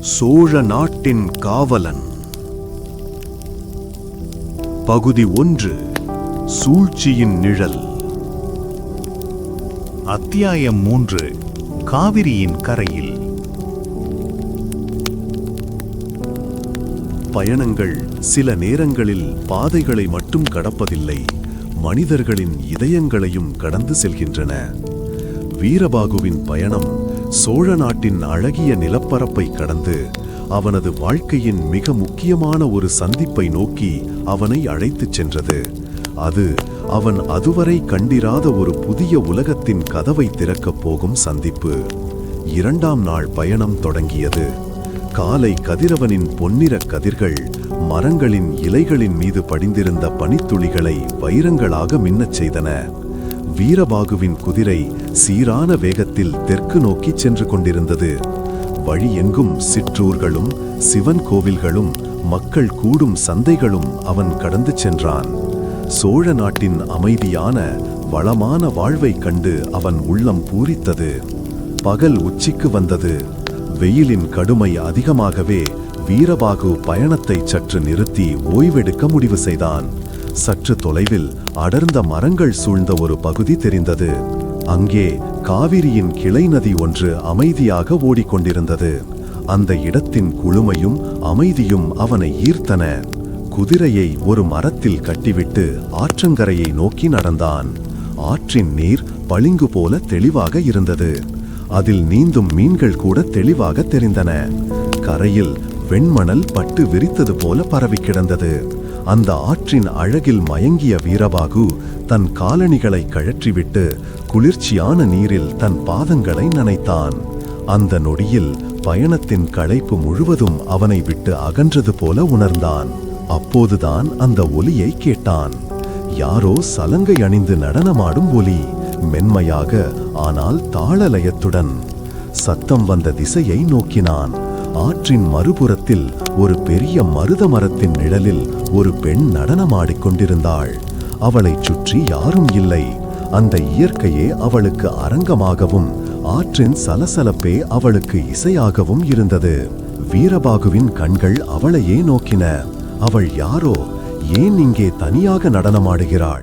சோழ நாட்டின் காவலன். பகுதி ஒன்று சூழ்ச்சியின் நிழல். அத்தியாயம் மூன்று காவிரியின் கரையில். பயணங்கள் சில நேரங்களில் பாதைகளை மட்டும் கடப்பதில்லை மனிதர்களின் இதயங்களையும் கடந்து செல்கின்றன. வீரபாகுவின் பயணம் சோழ நாட்டின் அழகிய நிலப்பரப்பை கடந்து அவனது வாழ்க்கையின் மிக முக்கியமான ஒரு சந்திப்பை நோக்கி அவனை அழைத்துச் சென்றது. அது அவன் அதுவரை கண்டிராத ஒரு புதிய உலகத்தின் கதவை திறக்கப் போகும் சந்திப்பு. இரண்டாம் நாள் பயணம் தொடங்கியது. காலை கதிரவனின் பொன்னிறக் கதிர்கள் மரங்களின் இலைகளின் மீது படிந்திருந்த பனித்துளிகளை வைரங்களாக மின்னச் செய்தன. வீரபாகுவின் குதிரை சீரான வேகத்தில் தெற்கு நோக்கிச் சென்று கொண்டிருந்தது. வழி எங்கும் சிற்றூர்களும் சிவன் கோவில்களும் மக்கள் கூடும் சந்தைகளும் அவன் கடந்து சென்றான். சோழ நாட்டின் அமைதியான வளமான வாழ்வைக் கண்டு அவன் உள்ளம் பூரித்தது. பகல் உச்சிக்கு வந்தது. வெயிலின் கடுமை அதிகமாகவே வீரபாகு பயணத்தை சற்று நிறுத்தி ஓய்வெடுக்க முடிவு செய்தான். சற்று தொலைவில் அடர்ந்த மரங்கள் சூழ்ந்த ஒரு பகுதி தெரிந்தது. அங்கே காவிரியின் கிளை நதி ஒன்று அமைதியாக ஓடிக்கொண்டிருந்தது. அந்த இடத்தின் குளுமையும் அமைதியும் அவனை ஈர்த்தன. குதிரையை ஒரு மரத்தில் கட்டிவிட்டு ஆற்றங்கரையை நோக்கி நடந்தான். ஆற்றின் நீர் பளிங்கு போல தெளிவாக இருந்தது. அதில் நீந்தும் மீன்கள் கூட தெளிவாக தெரிந்தன. கரையில் வெண்மணல் பட்டு விரித்தது போல பரவி கிடந்தது. அந்த ஆற்றின் அழகில் மயங்கிய வீரபாகு தன் காலணிகளை கழற்றிவிட்டு குளிர்ச்சியான நீரில் தன் பாதங்களை நனைத்தான். அந்த நொடியில் பயணத்தின் களைப்பு முழுவதும் அவனை விட்டு அகன்றது போல உணர்ந்தான். அப்போதுதான் அந்த ஒலியை கேட்டான். யாரோ சலங்கை அணிந்து நடனமாடும் ஒலி மென்மையாக ஆனால் தாளலயத்துடன் சத்தம் வந்த திசையை நோக்கினான். ஆற்றின் மறுபுறத்தில் ஒரு பெரிய மருத மரத்தின் நிழலில் ஒரு பெண் நடனமாடிக்கொண்டிருந்தாள் அவளைச் சுற்றி யாரும் இல்லை. அந்த இயற்கையே அவளுக்கு அரங்கமாகவும் ஆற்றின் சலசலப்பே அவளுக்கு இசையாகவும் இருந்தது. வீரபாகுவின் கண்கள் அவளையே நோக்கின. அவள் யாரோ ஏன் இங்கே தனியாக நடனமாடுகிறாள்?